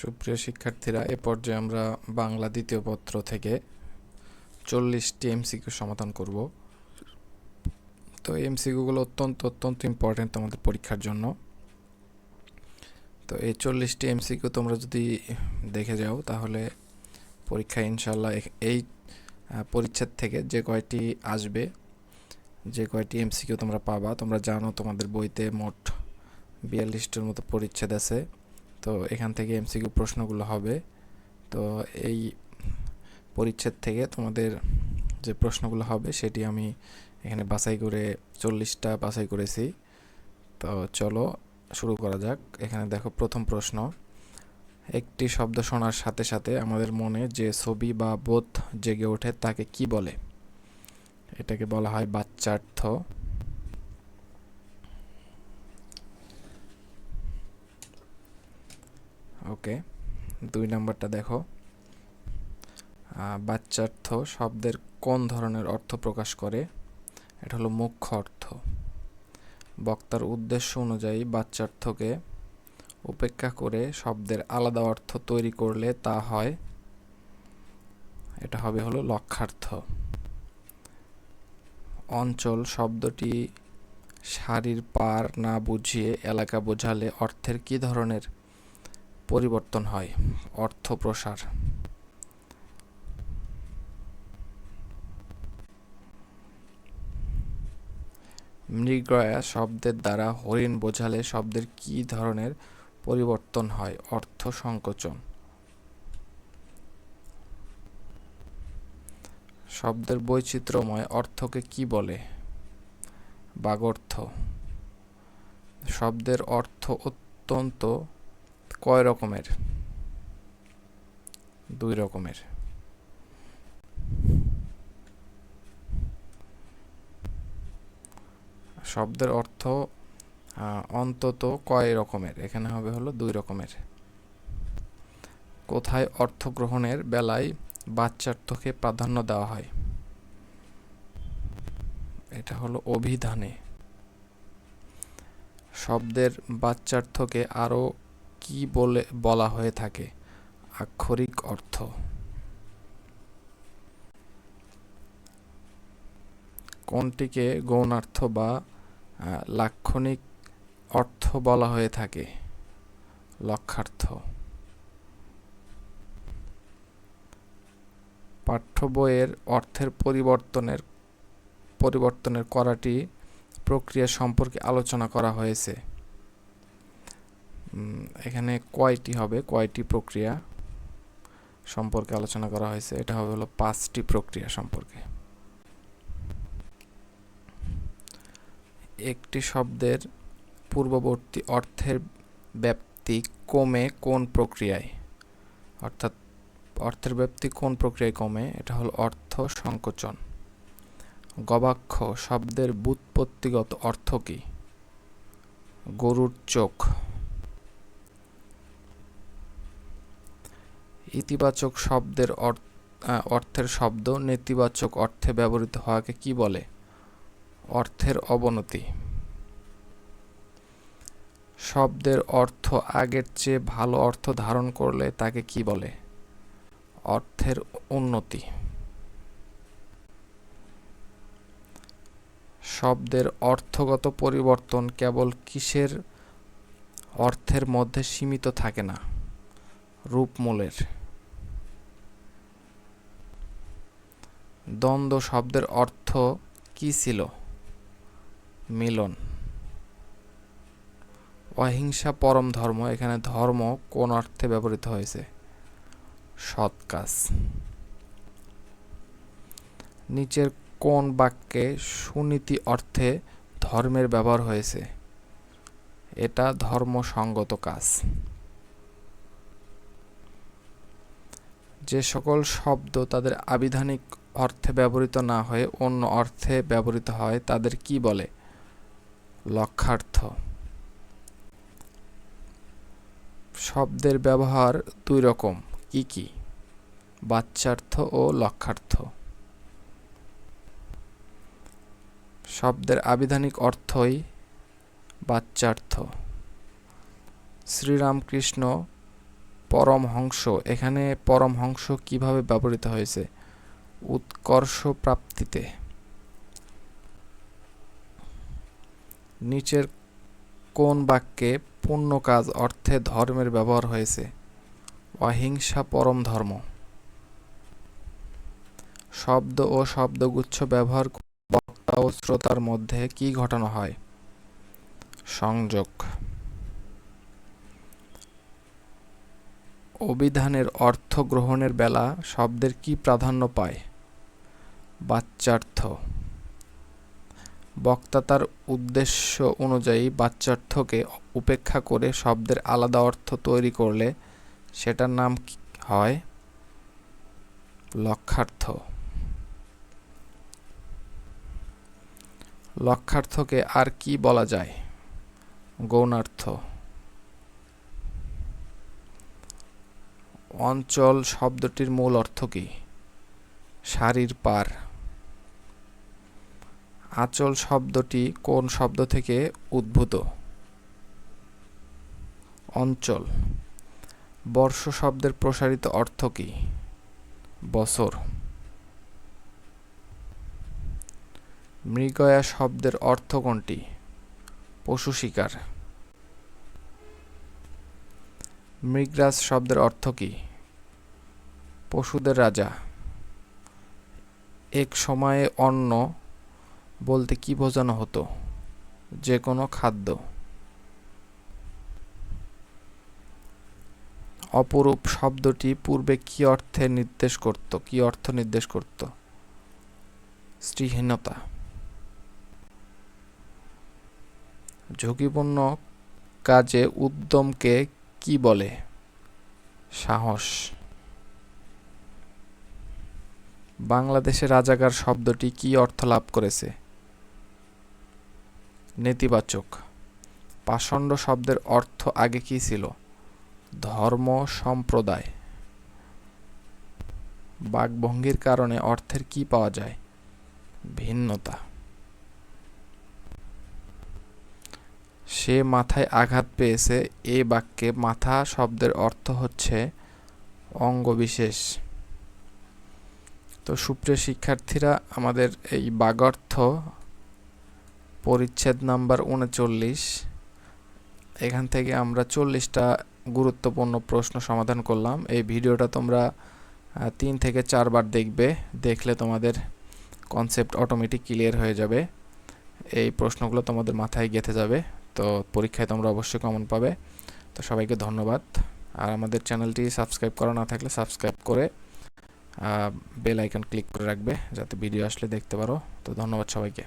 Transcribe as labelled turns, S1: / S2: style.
S1: সুপ্রিয় শিক্ষার্থীরা, এ পর্যায়ে আমরা বাংলা দ্বিতীয় পত্র থেকে চল্লিশটি এমসিকিউ সমাধান করব। তো এমসিকিউগুলো অত্যন্ত অত্যন্ত ইম্পর্টেন্ট তোমাদের পরীক্ষার জন্য। তো এই চল্লিশটি এমসিকিউ তোমরা যদি দেখে যাও, তাহলে পরীক্ষা ইনশাল্লাহ এই পরিচ্ছেদ থেকে যে কয়টি আসবে, যে কয়টি এমসিকিউ তোমরা পাবা, তোমরা জানো তোমাদের বইতে মোট বিয়াল্লিশটার মতো পরিচ্ছেদ আছে। তো এখান থেকে এমসিকিউ প্রশ্নগুলো হবে। তো এই পরিচ্ছেদ থেকে তোমাদের যে প্রশ্নগুলো হবে সেটি আমি এখানে বাছাই করে চল্লিশটা বাছাই করেছি। তো চলো শুরু করা যাক। এখানে দেখো প্রথম প্রশ্ন। একটি শব্দ শোনার সাথে সাথে আমাদের মনে যে ছবি বা বোধ জেগে ওঠে তাকে কি বলে? এটাকে বলা হয় বাচ্চার্থ ওকে, দুই নাম্বারটা দেখো। বাচ্চার্থ শব্দের কোন ধরনের অর্থ প্রকাশ করে? এটা হলো মুখ্য অর্থ। বক্তার উদ্দেশ্য অনুযায়ী বাচ্চার্থকে উপেক্ষা করে শব্দের আলাদা অর্থ তৈরি করলে তা হয়। এটা হবে হলো লক্ষার্থ অঞ্চল শব্দটি সারির পার না বুঝিয়ে এলাকা বোঝালে অর্থের কী ধরনের পরিবর্তন হয়, অর্থ প্রসার। মৃগয়া শব্দের দ্বারা হরিণ বোঝালে শব্দের কী ধরনের পরিবর্তন হয়? অর্থ সংকোচন। শব্দের বৈচিত্র্যময় অর্থকে কি বলে? বাগর্থ। শব্দের অর্থ অত্যন্ত কয় রকমের? দুই রকমের। শব্দের অর্থ অন্তত কয় রকমের? এখানে হবে হলো দুই রকমের। কোথায় অর্থ গ্রহণের বেলায় বাচ্চার্থকে প্রাধান্য দেওয়া হয়? এটা হলো অভিধানে। শব্দের বাচ্চার্থকে আরও কি বলে, বলা হয়ে থাকে? আক্ষরিক অর্থ। কোনটিকে গৌণার্থ বা লাক্ষণিক অর্থ বলা হয়ে থাকে? লক্ষার্থ। পাঠ্য বইয়ের অর্থের পরিবর্তনের পরিবর্তনের করাটি প্রক্রিয়া সম্পর্কে আলোচনা করা হয়েছে। এখানে কয়টি হবে? কয়টি প্রক্রিয়া সম্পর্কে আলোচনা করা হয়েছে? এটা হবে হলো পাঁচটি প্রক্রিয়া সম্পর্কে। একটি শব্দের পূর্ববর্তী অর্থের ব্যাপ্তি কমে কোন প্রক্রিয়ায়? অর্থাৎ অর্থের ব্যাপ্তি কোন প্রক্রিয়ায় কমে? এটা হলো অর্থ সংকোচন। গবাক্ষ শব্দের ব্যুৎপত্তিগত অর্থ কি? গরুর চোখ। ইতিবাচক শব্দের অর- অর্থের শব্দ নেতিবাচক অর্থে ব্যবহৃত হওয়াকে কি বলে? অর্থের অবনতি। শব্দের অর্থ আগের চেয়ে ভালো অর্থ ধারণ করলে তাকে কি বলে? অর্থের উন্নতি। শব্দের অর্থগত পরিবর্তন কেবল কিসের? অর্থের মধ্যে সীমিত থাকে না। রূপমূলের। দ্বন্দ্ব শব্দের অর্থ কি ছিল? মিলন। অহিংসা পরম ধর্ম, এখানে ধর্ম কোন অর্থে ব্যবহৃত হয়েছে? সৎ কাজ। নিচের কোন বাক্যে সুনীতি অর্থে ধর্মের ব্যবহার হয়েছে? এটা ধর্মসঙ্গত কাজ। যে সকল শব্দ তাদের আবিধানিক অর্থে ব্যবহৃত না হয়ে অন্য অর্থে ব্যবহৃত হয়, তাদের কি বলে? লক্ষার্থ। শব্দের ব্যবহার দুই রকম, কি কি? বাচ্চার্থ ও লক্ষার্থ। শব্দের আবিধানিক অর্থই বাচ্চার্থ। শ্রীরামকৃষ্ণ পরমহংস, এখানে পরমহংস কীভাবে ব্যবহৃত হয়েছে? উৎকর্ষ প্রাপ্তিতে নিচের কোন বাক্যে পূর্ণ কাজ অর্থে ধর্মের ব্যবহার হয়েছে। অহিংসা পরম ধর্ম। শব্দ ও শব্দগুচ্ছ ব্যবহার বক্তা ও শ্রোতার মধ্যে কি ঘটানো হয়? সংযোগ। অভিধানের অর্থ গ্রহণের বেলা শব্দের কি প্রাধান্য পায়? বাচ্যার্থ। বক্তা তার উদ্দেশ্য অনুযায়ী বাচ্যার্থকে উপেক্ষা করে শব্দের আলাদা অর্থ তৈরি করলে সেটার নাম হয়? লক্ষার্থ লক্ষার্থকে আর কি বলা যায়? গৌণার্থ। অঞ্চল শব্দটির মূল অর্থ কি? সারির পার। আঁচল শব্দটি কোন শব্দ থেকে উদ্ভূত? অঞ্চল। বর্ষ শব্দের প্রসারিত অর্থ কি? বছর। মৃগয়া শব্দের অর্থ কোনটি? পশু শিকার। মৃগরাজ শব্দের অর্থ কি? পশুদের রাজা। এক সময়ে অন্ন বলতে কি বোঝানো হতো? যে কোনো খাদ্য। অপরূপ শব্দটি পূর্বে কি অর্থে নির্দেশ করত? কি অর্থ নির্দেশ করত? স্ত্রীহীনতা। ঝুঁকিপূর্ণ কাজে উদ্যমকে কি বলে? সাহস। বাংলাদেশে রাজাকার শব্দটি কি অর্থ লাভ করেছে? নেতিবাচক। পাষণ্ড শব্দের অর্থ আগে কি ছিল? ধর্ম সম্প্রদায়। বাকভঙ্গির কারণে অর্থের কি পাওয়া যায়? ভিন্নতা। সে মাথায় আঘাত পেয়েছে, এ বাক্যে মাথা শব্দের অর্থ হচ্ছে অঙ্গবিশেষ। তো সুপ্রিয় শিক্ষার্থীরা, আমাদের এই বাগর্থ পরিচ্ছেদ নাম্বার উনচল্লিশ, এখান থেকে আমরা চল্লিশটা গুরুত্বপূর্ণ প্রশ্ন সমাধান করলাম। এই ভিডিওটা তোমরা তিন থেকে চারবার দেখবে, দেখলে তোমাদের কনসেপ্ট অটোমেটিক ক্লিয়ার হয়ে যাবে। এই প্রশ্নগুলো তোমাদের মাথায় গেঁথে যাবে, তো পরীক্ষায় তোমরা অবশ্যই কমন পাবে। তো সবাইকে ধন্যবাদ। আর আমাদের চ্যানেলটি সাবস্ক্রাইব করা না থাকলে সাবস্ক্রাইব করে বেল আইকন ক্লিক করে রাখবে যাতে ভিডিও আসলে দেখতে পারো। তো ধন্যবাদ সবাইকে।